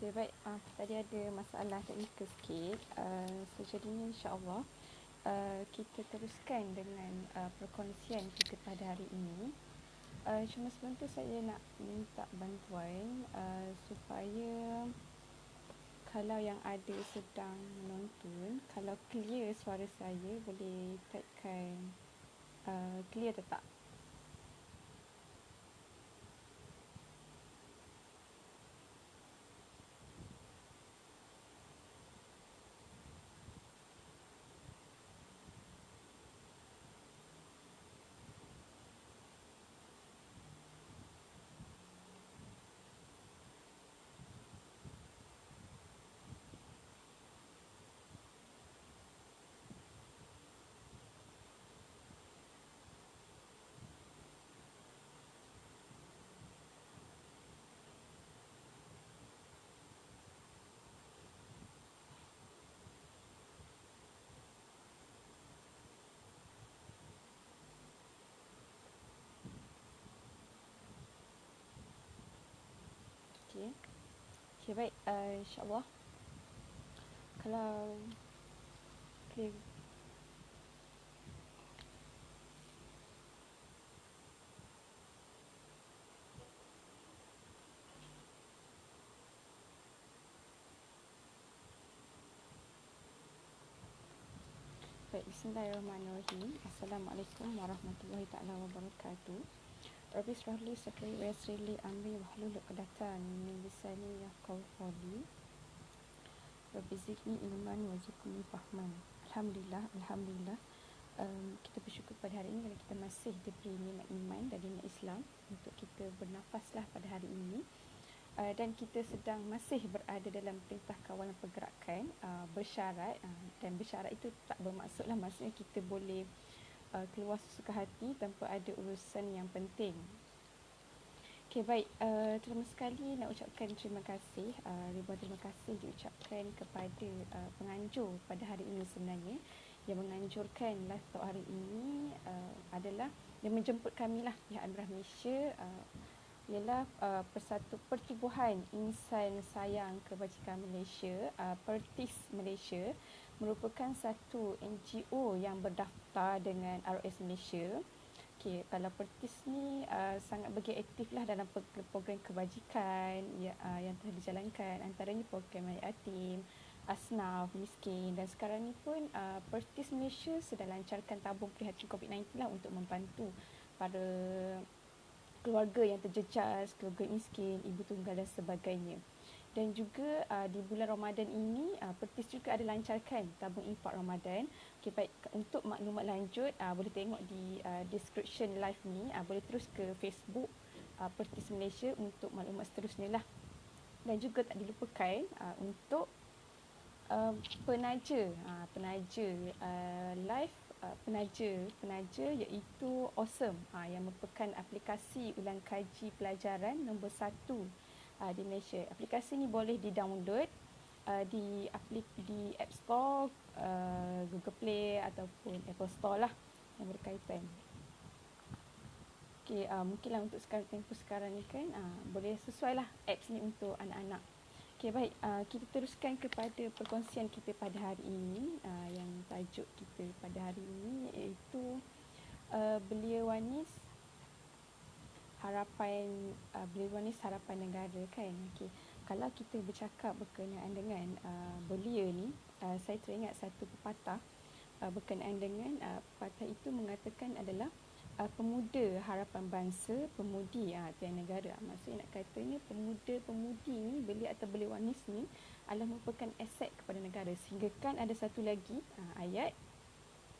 Okay, baik. Uh, tadi ada masalah teknikal sikit. Uh, so, jadinya insyaAllah uh, kita teruskan dengan uh, perkongsian kita pada hari ini. Uh, cuma tu saya nak minta bantuan uh, supaya kalau yang ada sedang menonton, kalau clear suara saya boleh typekan uh, clear atau tak. Okey baik, uh, insya-Allah. Kalau clear Baik, bismillahirrahmanirrahim. Assalamualaikum warahmatullahi taala wabarakatuh. Rabbi syrahli sadri wa yassirli amri wa hlul 'uqdatam min lisani yafqahu qawli. Rabbi zidni ilman wa zidni fahman. Alhamdulillah, alhamdulillah. Um, kita bersyukur pada hari ini kerana kita masih diberi nikmat iman dan nikmat Islam untuk kita bernafaslah pada hari ini. Uh, dan kita sedang masih berada dalam perintah kawalan pergerakan uh, bersyarat uh, dan bersyarat itu tak bermaksudlah maksudnya kita boleh keluar sesuka hati tanpa ada urusan yang penting. Okey baik, uh, terima sekali nak ucapkan terima kasih, uh, ribuan terima kasih diucapkan kepada uh, penganjur pada hari ini sebenarnya. Yang menganjurkan live talk hari ini uh, adalah yang menjemput kami lah pihak Amirah Malaysia. Uh, ialah uh, persatu pertubuhan insan sayang kebajikan Malaysia, uh, Pertis Malaysia merupakan satu NGO yang berdaftar dengan RS Malaysia. Okay, kalau Pertis ni uh, sangat bagi aktif lah dalam program kebajikan ya, uh, yang telah dijalankan. Antaranya program Ayat Yatim, Asnaf, Miskin dan sekarang ni pun uh, Pertis Malaysia sedang lancarkan tabung prihatin COVID-19 lah untuk membantu para keluarga yang terjejas, keluarga miskin, ibu tunggal dan sebagainya dan juga uh, di bulan Ramadan ini uh, Pertis juga ada lancarkan tabung infak Ramadan. Okay, baik untuk maklumat lanjut uh, boleh tengok di uh, description live ni, uh, boleh terus ke Facebook uh, Pertis Malaysia untuk maklumat seterusnya lah. Dan juga tak dilupakan uh, untuk uh, penaja, uh, penaja uh, live uh, penaja, penaja iaitu Awesome uh, yang merupakan aplikasi ulang kaji pelajaran nombor satu uh, di Malaysia. Aplikasi ni boleh di-download uh, di aplik di App Store, uh, Google Play ataupun Apple Store lah yang berkaitan. Okay, uh, mungkinlah untuk sekarang tempoh sekarang ni kan uh, boleh sesuai lah apps ni untuk anak-anak. Okay, baik. Uh, kita teruskan kepada perkongsian kita pada hari ini uh, yang tajuk kita pada hari ini iaitu uh, belia wanis harapan uh, beliau ni harapan negara kan? Okey. Kalau kita bercakap berkenaan dengan uh, belia ni uh, saya teringat satu pepatah uh, berkenaan dengan uh, pepatah itu mengatakan adalah uh, pemuda harapan bangsa pemudi uh, tiang negara. Uh, maksudnya nak katanya pemuda-pemudi ni belia atau belia wanis ni adalah merupakan aset kepada negara. Sehingga kan ada satu lagi uh, ayat.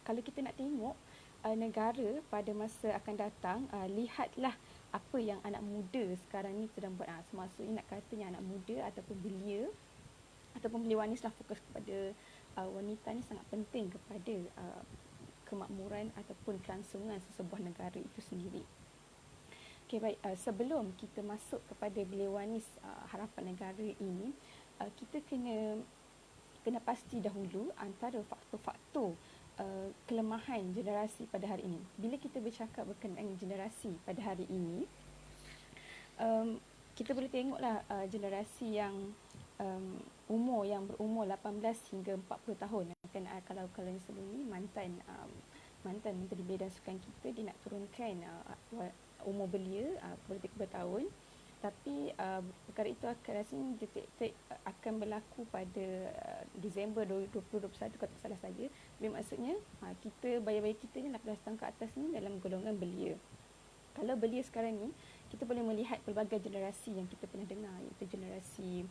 Kalau kita nak tengok uh, negara pada masa akan datang uh, lihatlah apa yang anak muda sekarang ni sedang buat ah maksudnya nak katanya anak muda ataupun belia ataupun belia wanita lah fokus kepada uh, wanita ni sangat penting kepada uh, kemakmuran ataupun kelangsungan sesebuah negara itu sendiri. Okey baik uh, sebelum kita masuk kepada belia uh, harapan negara ini uh, kita kena kena pasti dahulu antara faktor-faktor Uh, kelemahan generasi pada hari ini. Bila kita bercakap berkenaan generasi pada hari ini, um, kita boleh tengoklah uh, generasi yang um, umur yang berumur 18 hingga 40 tahun kan uh, kalau kalau yang sebelum ni mantan um, mantan menteri belia dan sukan kita dia nak turunkan uh, umur belia uh, kepada 30 tahun tapi uh, perkara itu akan rasanya dia akan berlaku pada uh, Disember 2021 kalau tak salah saya. Jadi maksudnya uh, kita bayar-bayar kita ni 18 tahun ke atas ni dalam golongan belia. Kalau belia sekarang ni kita boleh melihat pelbagai generasi yang kita pernah dengar iaitu generasi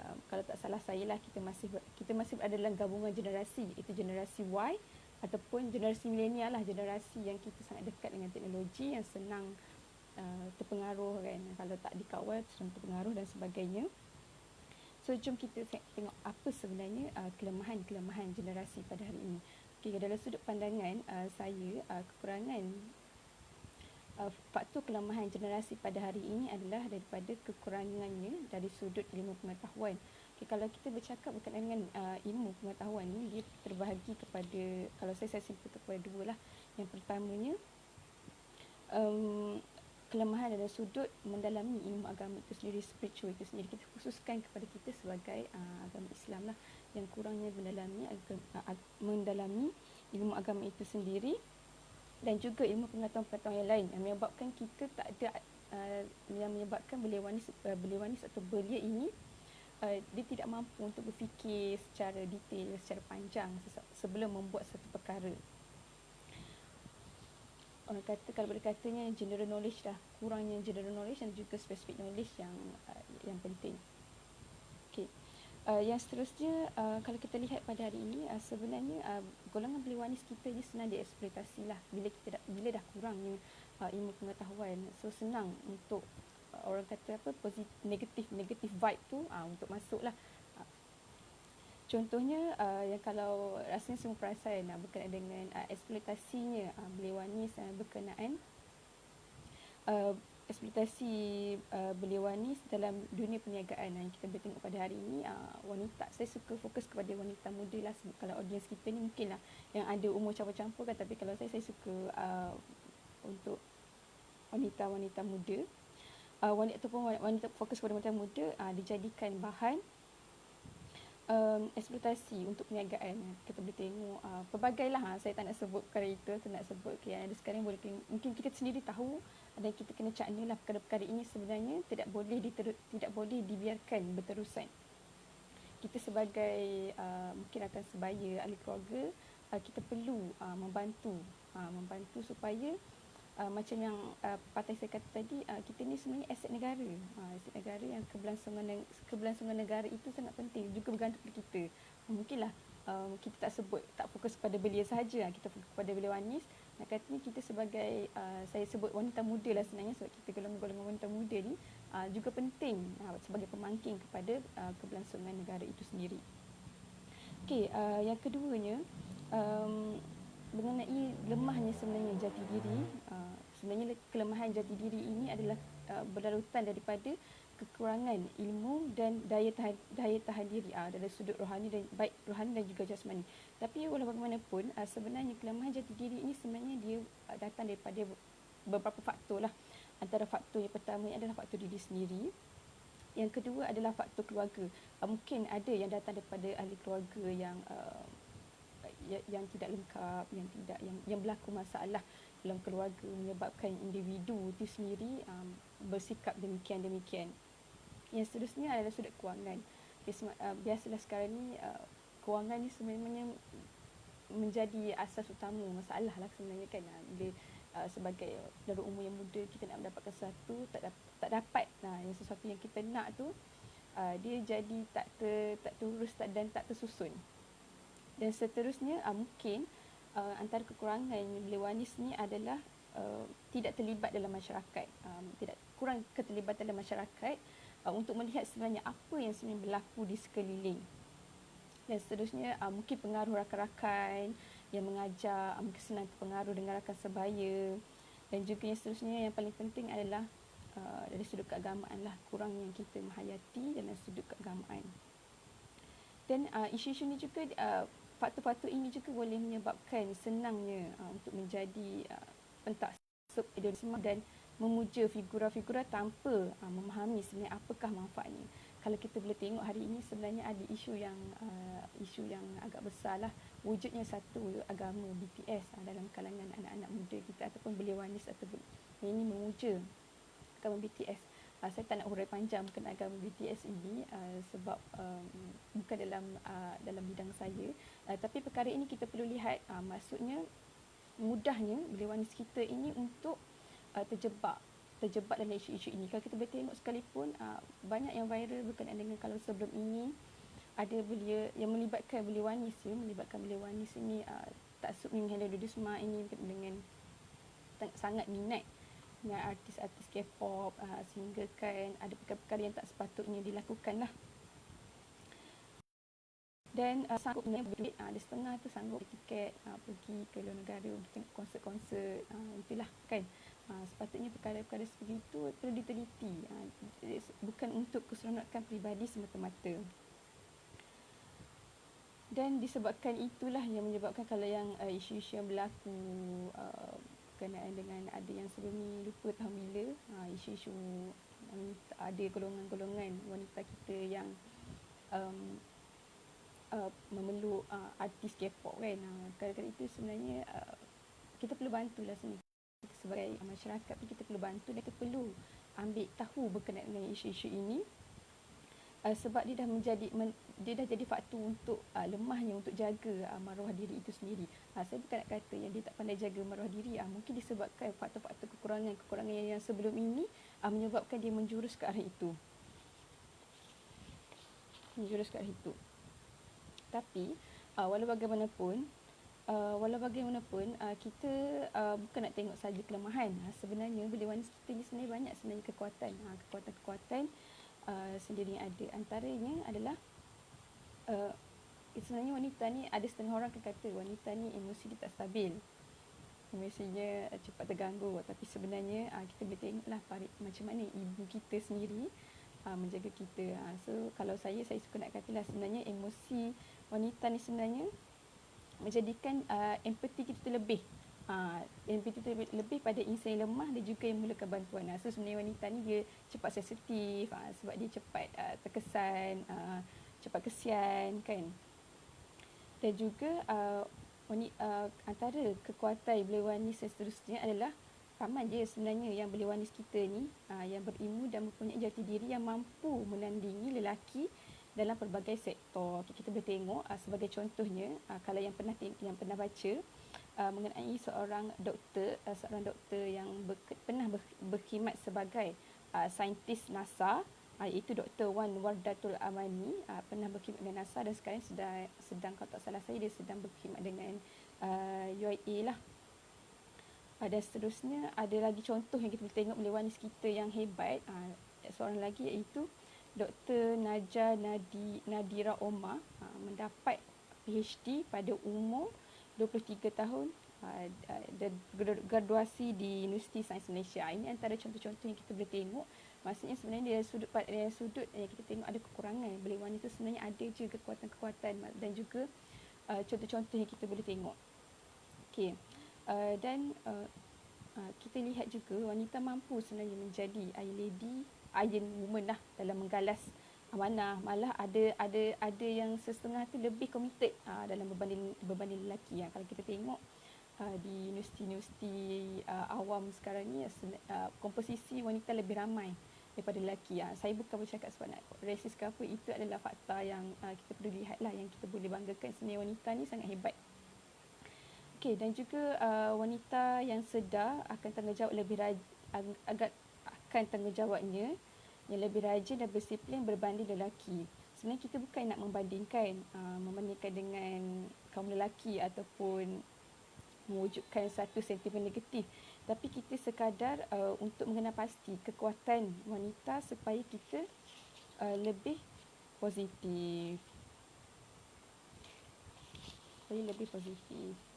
uh, kalau tak salah saya lah kita masih kita masih ada dalam gabungan generasi iaitu generasi Y ataupun generasi milenial lah generasi yang kita sangat dekat dengan teknologi yang senang uh, terpengaruh kan. Kalau tak dikawal senang terpengaruh dan sebagainya. So jom kita tengok apa sebenarnya uh, kelemahan-kelemahan generasi pada hari ini. Okay, dalam sudut pandangan uh, saya uh, kekurangan uh, faktor kelemahan generasi pada hari ini adalah daripada kekurangannya dari sudut ilmu pengetahuan. Okay, kalau kita bercakap berkaitan dengan uh, ilmu pengetahuan ni dia terbahagi kepada kalau saya saya simpulkan kepada dua lah. Yang pertamanya um, kelemahan dalam sudut mendalami ilmu agama itu sendiri spiritual itu sendiri. Kita khususkan kepada kita sebagai uh, agama Islam lah. Yang kurangnya mendalami uh, mendalami ilmu agama itu sendiri dan juga ilmu pengetahuan-pengetahuan yang lain yang menyebabkan kita tak ada uh, yang menyebabkan belia wanis uh, belia wanis atau belia ini uh, dia tidak mampu untuk berfikir secara detail secara panjang sebelum membuat satu perkara orang kata kalau boleh katanya general knowledge dah kurangnya general knowledge dan juga specific knowledge yang uh, yang penting. Okay. Uh, yang seterusnya uh, kalau kita lihat pada hari ini uh, sebenarnya uh, golongan beli wanis kita ni senang dieksploitasi lah bila kita dah, bila dah kurangnya uh, ilmu pengetahuan so senang untuk uh, orang kata apa positif negatif negatif vibe tu uh, untuk masuk lah Contohnya uh, yang kalau rasanya semua perasan uh, berkenaan dengan uh, eksploitasinya uh, belia wanis uh, berkenaan uh, eksploitasi uh, belia wanis dalam dunia perniagaan uh, yang kita boleh tengok pada hari ini uh, wanita saya suka fokus kepada wanita muda lah. Kalau audiens kita ni mungkin lah yang ada umur campur-campur kan. Tapi kalau saya saya suka uh, untuk wanita-wanita muda. Uh, wanita ataupun wanita fokus kepada wanita muda uh, dijadikan bahan um, eksploitasi untuk perniagaan. Kita boleh tengok uh, pelbagai lah saya tak nak sebut perkara itu saya nak sebut okay, yang ada sekarang boleh mungkin kita sendiri tahu dan kita kena cakna lah perkara-perkara ini sebenarnya tidak boleh diteru- tidak boleh dibiarkan berterusan. Kita sebagai uh, mungkin akan sebaya ahli keluarga uh, kita perlu uh, membantu uh, membantu supaya uh, macam yang uh, partai saya kata tadi uh, kita ni sebenarnya aset negara. Uh, aset negara yang keberlangsungan keberlangsungan negara itu sangat penting juga bergantung pada kita. Mungkinlah uh, kita tak sebut tak fokus pada belia sahaja. Uh, kita fokus pada belia wanis nak katanya kita sebagai uh, saya sebut wanita muda lah sebenarnya sebab kita golongan-golongan wanita muda ni uh, juga penting uh, sebagai pemangking kepada uh, keberlangsungan negara itu sendiri. Okey, uh, yang keduanya um, mengenai lemahnya sebenarnya jati diri uh, sebenarnya kelemahan jati diri ini adalah uh, berlarutan daripada kekurangan ilmu dan daya tahan daya tahan diri uh, dalam sudut rohani dan baik rohani dan juga jasmani. Tapi walau bagaimanapun uh, sebenarnya kelemahan jati diri ini sebenarnya dia uh, datang daripada beberapa faktor lah. Antara faktor yang pertama adalah faktor diri sendiri yang kedua adalah faktor keluarga. Uh, mungkin ada yang datang daripada ahli keluarga yang uh, yang tidak lengkap yang tidak yang yang berlaku masalah dalam keluarga menyebabkan individu itu sendiri um, bersikap demikian demikian yang seterusnya adalah sudut kewangan. Uh, biasalah sekarang ni uh, kewangan ni sebenarnya menjadi asas utama masalah lah sebenarnya kan. Uh, bila uh, sebagai dalam umur yang muda kita nak mendapatkan sesuatu tak dapat, tak dapat. Nah yang sesuatu yang kita nak tu uh, dia jadi tak ter, tak terurus tak, dan tak tersusun dan seterusnya uh, mungkin uh, antara kekurangan Lewanis ni adalah uh, tidak terlibat dalam masyarakat. Um, tidak kurang keterlibatan dalam masyarakat uh, untuk melihat sebenarnya apa yang sebenarnya berlaku di sekeliling. Dan seterusnya uh, mungkin pengaruh rakan-rakan yang mengajar mungkin senang terpengaruh dengan rakan sebaya. Dan juga yang seterusnya yang paling penting adalah uh, dari sudut keagamaan lah kurang yang kita menghayati dalam sudut keagamaan. Dan uh, isu-isu ni juga uh, faktor-faktor ini juga boleh menyebabkan senangnya uh, untuk menjadi uh, pentaksub idealisme dan memuja figura-figura tanpa uh, memahami sebenarnya apakah manfaatnya. kalau kita boleh tengok hari ini sebenarnya ada isu yang uh, isu yang agak besar lah wujudnya satu agama BTS uh, dalam kalangan anak-anak muda kita ataupun belia wanis ataupun ini memuja agama BTS. Uh, saya tak nak hurai panjang agama BTS ini uh, sebab um, bukan dalam uh, dalam bidang saya uh, tapi perkara ini kita perlu lihat uh, maksudnya mudahnya belia wanis kita ini untuk uh, terjebak terjebak dalam isu-isu ini. Kalau kita boleh tengok sekalipun uh, banyak yang viral berkenaan dengan kalau sebelum ini ada belia yang melibatkan belia wanis ya, melibatkan belia wanis ini uh, tak sub dengan Hello Dudusma ini dengan sangat minat dengan artis-artis K-pop uh, sehingga kan ada perkara-perkara yang tak sepatutnya dilakukan lah. Dan uh, sanggup dengan duit, uh, ada setengah tu sanggup tiket uh, pergi ke luar negara untuk tengok konsert-konsert, uh, itulah kan. Ha, sepatutnya perkara-perkara seperti itu perlu diteliti. Ha, bukan untuk keseronokan peribadi semata-mata. Dan disebabkan itulah yang menyebabkan kalau yang uh, isu-isu yang berlaku uh, berkenaan dengan ada yang sebelum ni lupa tahun bila, uh, isu-isu wanita, ada golongan-golongan wanita kita yang um, uh, memeluk uh, artis K-pop kan. Uh, kadang-kadang itu sebenarnya uh, kita perlu bantulah sini. Sebagai masyarakat kita perlu bantu dan kita perlu ambil tahu berkenaan dengan isu-isu ini uh, sebab dia dah menjadi men, dia dah jadi faktor untuk uh, lemahnya untuk jaga uh, maruah diri itu sendiri. Uh, saya bukan nak kata yang dia tak pandai jaga maruah diri uh, mungkin disebabkan faktor-faktor kekurangan-kekurangan yang sebelum ini uh, menyebabkan dia menjurus ke arah itu. Menjurus ke arah itu. Tapi uh, walau bagaimanapun uh, walau bagaimanapun uh, kita uh, bukan nak tengok saja kelemahan uh, sebenarnya belia wanita ni sebenarnya banyak sebenarnya kekuatan uh, kekuatan-kekuatan uh, sendiri yang ada. Antaranya adalah uh, sebenarnya wanita ni ada setengah orang akan kata wanita ni emosi dia tak stabil. Emosinya uh, cepat terganggu. Tapi sebenarnya uh, kita boleh tengoklah macam mana ibu kita sendiri uh, menjaga kita. Uh, so kalau saya saya suka nak katalah sebenarnya emosi wanita ni sebenarnya menjadikan uh, empati kita lebih uh, empati tu lebih pada insan yang lemah dan juga yang memerlukan bantuan uh, so sebenarnya wanita ni dia cepat sensitif uh, sebab dia cepat uh, terkesan uh, cepat kesian kan dan juga uh, wanita, uh, antara kekuatan belia wanis dan seterusnya adalah ramai je sebenarnya yang belia wanis kita ni uh, yang berilmu dan mempunyai jati diri yang mampu menandingi lelaki dalam pelbagai sektor. Okay, kita boleh tengok uh, sebagai contohnya uh, kalau yang pernah yang pernah baca uh, mengenai seorang doktor uh, seorang doktor yang ber, pernah ber, berkhidmat sebagai uh, saintis NASA uh, iaitu Dr. Wan Wardatul Amani uh, pernah berkhidmat dengan NASA dan sekarang sedang sedang kalau tak salah saya dia sedang berkhidmat dengan uh, UAE lah. Uh, dan seterusnya ada lagi contoh yang kita boleh tengok oleh wanis kita yang hebat uh, seorang lagi iaitu Dr. Naja Nadi, Nadira Omar uh, mendapat PhD pada umur 23 tahun uh, dan graduasi di Universiti Sains Malaysia. Ini antara contoh-contoh yang kita boleh tengok. Maksudnya sebenarnya dari sudut dari sudut yang kita tengok ada kekurangan. Beliau wanita sebenarnya ada juga kekuatan-kekuatan dan juga uh, contoh-contoh yang kita boleh tengok. Okey. Uh, dan uh, uh, kita lihat juga wanita mampu sebenarnya menjadi air lady iron woman lah dalam menggalas amanah malah ada ada ada yang setengah tu lebih committed uh, dalam berbanding berbanding lelaki ya. kalau kita tengok uh, di universiti-universiti uh, awam sekarang ni uh, komposisi wanita lebih ramai daripada lelaki ya. saya bukan bercakap sebab nak resis ke apa itu adalah fakta yang uh, kita perlu lihat lah yang kita boleh banggakan sebenarnya wanita ni sangat hebat Okay, dan juga uh, wanita yang sedar akan tanggungjawab lebih raj, ag- agak akan tanggungjawabnya yang lebih rajin dan berdisiplin berbanding lelaki. Sebenarnya kita bukan nak membandingkan uh, membandingkan dengan kaum lelaki ataupun mewujudkan satu sentimen negatif. Tapi kita sekadar uh, untuk mengenal pasti kekuatan wanita supaya kita uh, lebih positif. Supaya lebih positif.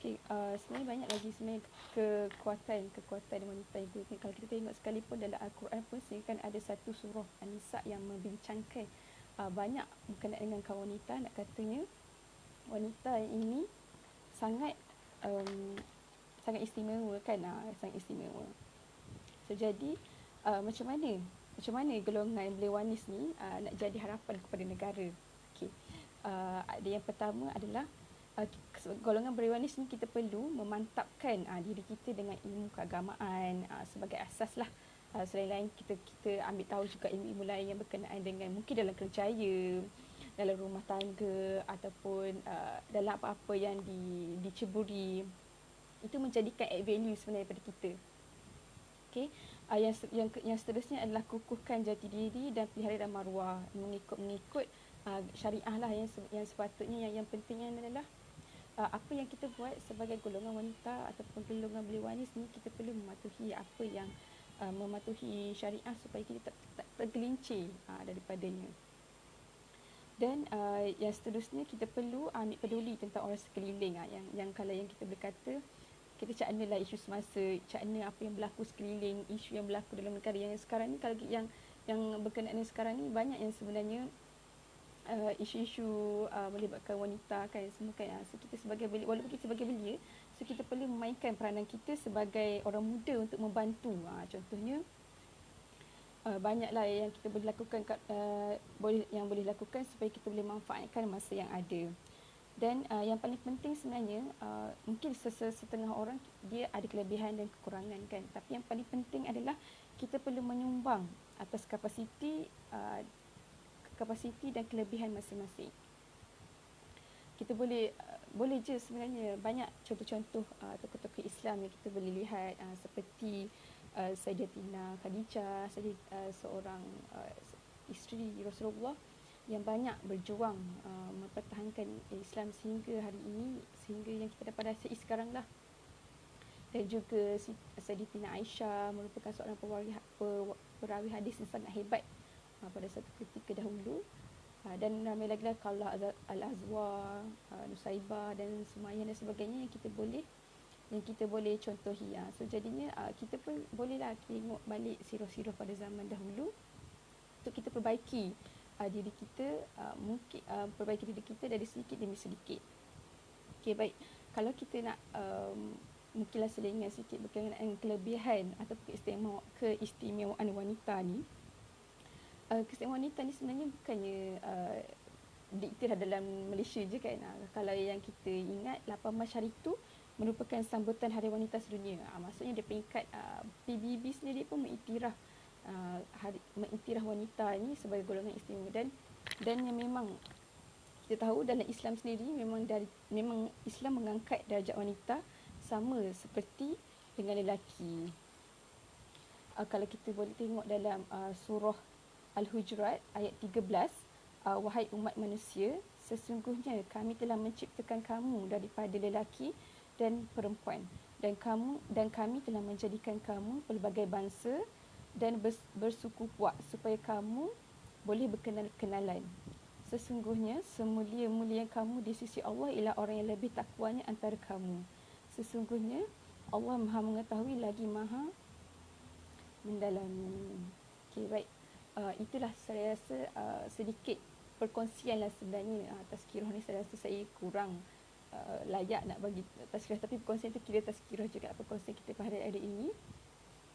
Okay, uh, sebenarnya banyak lagi sebenarnya kekuatan kekuatan wanita itu. Kalau kita tengok sekalipun dalam Al-Quran pun sehingga kan ada satu surah An-Nisa yang membincangkan uh, banyak berkenaan dengan kaum wanita nak katanya wanita ini sangat um, sangat istimewa kan uh, sangat istimewa. So jadi uh, macam mana macam mana golongan Blewanis ni uh, nak jadi harapan kepada negara. Okey. Uh, ada yang pertama adalah golongan Blewanis ni kita perlu memantapkan uh, diri kita dengan ilmu keagamaan uh, sebagai asas lah. Uh, selain lain kita kita ambil tahu juga ilmu-ilmu lain yang berkenaan dengan mungkin dalam kerjaya, dalam rumah tangga ataupun uh, dalam apa-apa yang di, diceburi itu menjadikan add value sebenarnya pada kita. Okey. Uh, yang yang yang seterusnya adalah kukuhkan jati diri dan pelihara dan maruah mengikut mengikut uh, syariah lah yang yang sepatutnya yang yang pentingnya adalah uh, apa yang kita buat sebagai golongan wanita ataupun golongan beliwanis ni kita perlu mematuhi apa yang uh, mematuhi syariah supaya kita tak, tak tergelincir uh, daripadanya. Dan uh, yang seterusnya kita perlu ambil peduli tentang orang sekeliling uh, yang yang kalau yang kita berkata kita cakna lah isu semasa, cakna apa yang berlaku sekeliling, isu yang berlaku dalam negara yang sekarang ni kalau yang yang berkenaan sekarang ni banyak yang sebenarnya uh, isu-isu uh, melibatkan wanita kan semua kan. So kita sebagai belia, walaupun kita sebagai belia, so kita perlu memainkan peranan kita sebagai orang muda untuk membantu. Uh, contohnya uh, banyaklah yang kita boleh lakukan uh, boleh yang boleh lakukan supaya kita boleh manfaatkan masa yang ada. Dan uh, yang paling penting sebenarnya uh, mungkin setengah orang dia ada kelebihan dan kekurangan kan. Tapi yang paling penting adalah kita perlu menyumbang atas kapasiti uh, kapasiti dan kelebihan masing-masing. Kita boleh uh, boleh je sebenarnya banyak contoh-contoh uh, tokoh-tokoh Islam yang kita boleh lihat uh, seperti uh, Sayyidatina Khadijah, uh, seorang uh, isteri Rasulullah yang banyak berjuang uh, mempertahankan Islam sehingga hari ini sehingga yang kita dapat rasa sekarang lah dan juga Sayyidatina Aisyah merupakan seorang perawi, perawi hadis yang sangat hebat uh, pada satu ketika dahulu uh, dan ramai lagi lah kalau Al-Azwa, uh, Nusaibah dan Sumayyah dan sebagainya yang kita boleh yang kita boleh contohi uh. so jadinya uh, kita pun bolehlah tengok balik sirah-sirah pada zaman dahulu untuk kita perbaiki uh, diri kita uh, mungkin uh, perbaiki diri kita dari sedikit demi sedikit. Okey baik. Kalau kita nak um, mungkinlah selingan sikit berkenaan kelebihan atau keistimewaan, keistimewaan wanita ni. Uh, keistimewaan wanita ni sebenarnya bukannya uh, diktir dalam Malaysia je kan. Uh, kalau yang kita ingat 8 Mac hari tu merupakan sambutan Hari Wanita Sedunia. Uh, maksudnya dia peringkat uh, PBB sendiri pun mengiktiraf uh, hari, mengiktiraf wanita ini sebagai golongan istimewa dan dan yang memang kita tahu dalam Islam sendiri memang dari memang Islam mengangkat darjat wanita sama seperti dengan lelaki. Uh, kalau kita boleh tengok dalam uh, surah Al-Hujurat ayat 13, uh, wahai umat manusia, sesungguhnya kami telah menciptakan kamu daripada lelaki dan perempuan dan kamu dan kami telah menjadikan kamu pelbagai bangsa dan bersuku puak supaya kamu boleh berkenal-kenalan. Sesungguhnya semulia-mulia kamu di sisi Allah ialah orang yang lebih takwanya antara kamu. Sesungguhnya Allah Maha mengetahui lagi Maha mendalami. Okey baik. Uh, itulah saya rasa uh, sedikit perkongsian lah sebenarnya uh, tazkirah ni saya rasa saya kurang uh, layak nak bagi tazkirah tapi perkongsian tu kira tazkirah juga perkongsian kita pada hari ini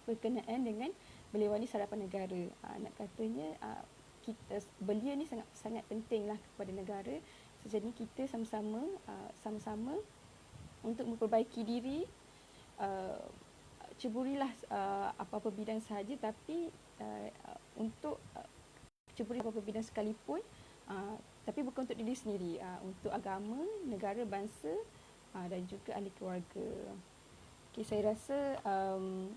berkenaan dengan belia ni sarapan negara. Uh, nak katanya uh, kita belia ni sangat sangat pentinglah kepada negara. So, jadi kita sama-sama uh, sama-sama untuk memperbaiki diri uh, ceburilah uh, apa-apa bidang sahaja tapi uh, untuk uh, ceburi apa-apa bidang sekalipun uh, tapi bukan untuk diri sendiri uh, untuk agama, negara, bangsa uh, dan juga ahli keluarga. Okay, saya rasa um,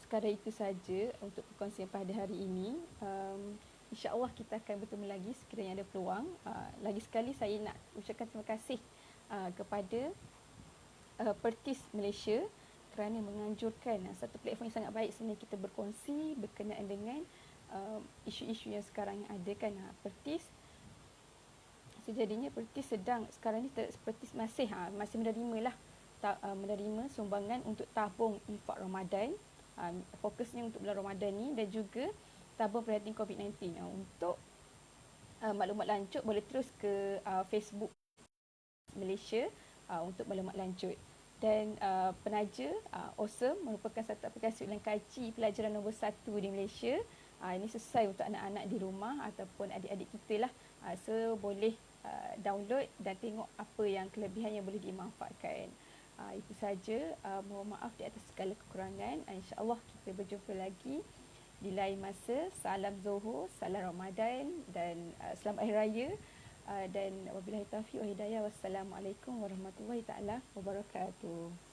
sekadar itu saja untuk perkongsian pada hari ini. Um, InsyaAllah kita akan bertemu lagi sekiranya ada peluang. Uh, lagi sekali saya nak ucapkan terima kasih uh, kepada uh, Pertis Malaysia kerana menganjurkan uh, satu platform yang sangat baik sebenarnya kita berkongsi berkenaan dengan uh, isu-isu yang sekarang yang ada kan uh, Pertis. Sejadinya Pertis sedang sekarang ni Pertis masih uh, masih menerima lah ta, uh, menerima sumbangan untuk tabung infak Ramadan. Uh, fokusnya untuk bulan Ramadan ni dan juga tabung perhatian COVID-19 uh, untuk uh, maklumat lanjut boleh terus ke uh, Facebook Malaysia uh, untuk maklumat lanjut. Dan uh, penaja uh, Awesome merupakan satu aplikasi ulang kaji pelajaran nombor satu di Malaysia Uh, ini sesuai untuk anak-anak di rumah ataupun adik-adik kita lah. Uh, so boleh uh, download dan tengok apa yang kelebihan yang boleh dimanfaatkan. Uh, itu saja. Uh, mohon maaf di atas segala kekurangan. Uh, InsyaAllah kita berjumpa lagi di lain masa. Salam Zohor, salam Ramadan dan uh, selamat Hari Raya. Uh, dan wabillahi taufiq wa hidayah. Wassalamualaikum warahmatullahi taala wabarakatuh.